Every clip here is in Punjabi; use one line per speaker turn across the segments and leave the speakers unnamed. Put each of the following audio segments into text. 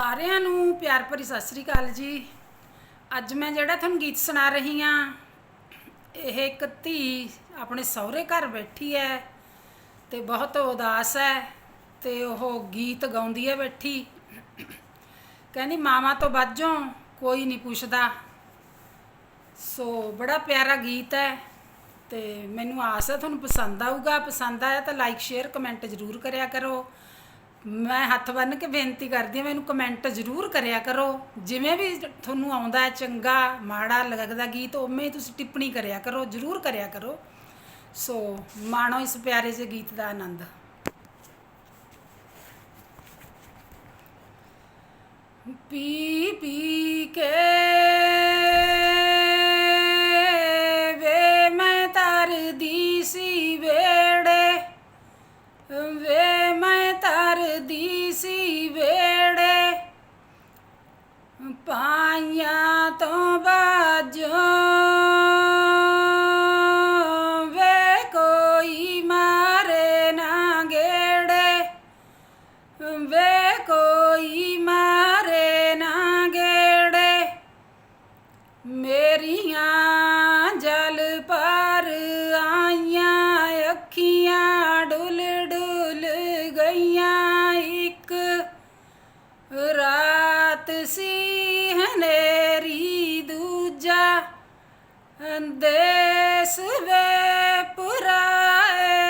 ਸਾਰਿਆਂ ਨੂੰ ਪਿਆਰ ਭਰੀ ਸਤਿ ਸ੍ਰੀ ਅਕਾਲ ਜੀ। ਅੱਜ ਮੈਂ ਜਿਹੜਾ ਤੁਹਾਨੂੰ ਗੀਤ ਸੁਣਾ ਰਹੀ ਹਾਂ, ਇਹ ਇੱਕ ਧੀ ਆਪਣੇ ਸਹੁਰੇ ਘਰ ਬੈਠੀ ਹੈ ਤੇ ਬਹੁਤ ਉਦਾਸ ਹੈ ਤੇ ਉਹ ਗੀਤ ਗਾਉਂਦੀ ਹੈ ਬੈਠੀ। ਕਹਿੰਦੀ ਮਾਮਾ ਤੋਂ ਬਾਝੋਂ ਕੋਈ ਨਹੀਂ ਪੁੱਛਦਾ। ਸੋ ਬੜਾ ਪਿਆਰਾ ਗੀਤ ਹੈ ਤੇ ਮੈਨੂੰ ਆਸ ਹੈ ਤੁਹਾਨੂੰ ਪਸੰਦ ਆਊਗਾ। ਪਸੰਦ ਆਇਆ ਤਾਂ ਲਾਈਕ ਸ਼ੇਅਰ ਕਮੈਂਟ ਜ਼ਰੂਰ ਕਰਿਆ ਕਰੋ। ਮੈਂ ਹੱਥ ਬੰਨ੍ਹ ਕੇ ਬੇਨਤੀ ਕਰਦੀ ਹਾਂ, ਮੈਨੂੰ ਕਮੈਂਟ ਜ਼ਰੂਰ ਕਰਿਆ ਕਰੋ। ਜਿਵੇਂ ਵੀ ਤੁਹਾਨੂੰ ਆਉਂਦਾ ਹੈ ਚੰਗਾ, ਮਾੜਾ ਲੱਗਦਾ ਗੀਤ, ਉਵੇਂ ਹੀ ਤੁਸੀਂ ਟਿੱਪਣੀ ਕਰਿਆ ਕਰੋ, ਜ਼ਰੂਰ ਕਰਿਆ ਕਰੋ। ਸੋ, ਮਾਣੋ ਇਸ ਪਿਆਰੇ ਜਿਹੇ ਗੀਤ ਦਾ ਆਨੰਦ। ਪੀ ਪੀ ਕੇ ਪਾਈਆਂ ਤੋਂ ਹਨੇਰੀ ਦੂਜਾ ਦੇਸ ਵੇ ਪੁਰਾਏ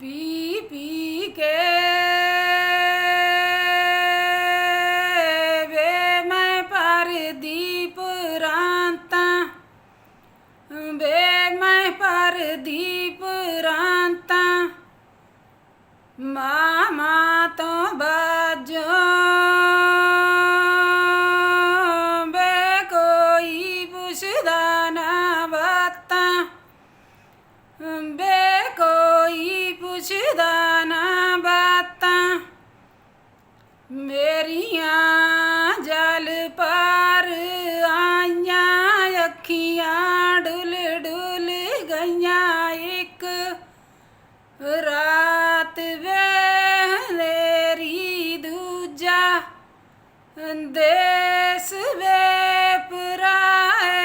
ਪੀ ਪੀ ਪਰਦੀਪ ਰਾਂਤਾਂ ਮਾਮਾ ਤੋਂ ਬਾਜੋਂ। ਬੇ ਕੋਈ ਪੁੱਛਦਾ ਨਾ ਬਾਤਾਂ। ਬੇ ਕੋਈ ਪੁੱਛਦਾ ਨਾ ਬਾਤਾਂ। ਮੇਰੀਆਂ ਜਲ ਪਰ ਆਈਆਂ, ਅੱਖੀਆਂ ਡੁੱਲ ਡੁੱਲ ਗਈਆਂ। ਰਾਤ ਵੇ ਹਨੇਰੀ ਦੂਜਾ ਦੇਸ ਵੇ ਪੁਰਾਏ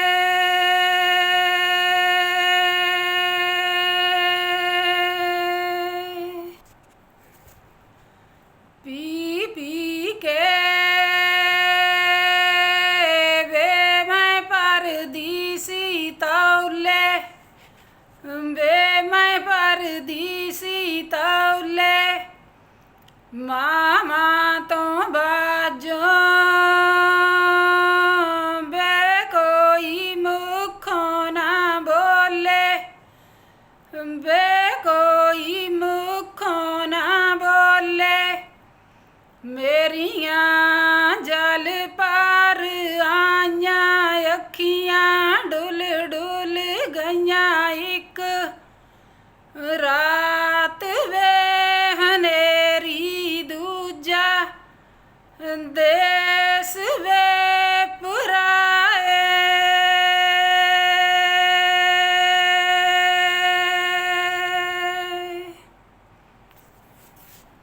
ਪੀ ਪੀ ਕੇ ਵੇ ਮੈਂ ਪਰਦੀ ਸੀ ਤੌਲੇ, ਵੇ ਮਾਮਾ ਤੋਂ ਬਾਜੋਂ ਬੇ ਕੋਈ ਮੁਖੋਂ ਨਾ ਬੋਲੇ। ਬੇ ਕੋਈ ਮੁਖੋਂ ਨਾ ਬੋਲੇ। ਮੇਰੀਆਂ ਦੇਸ ਵੇ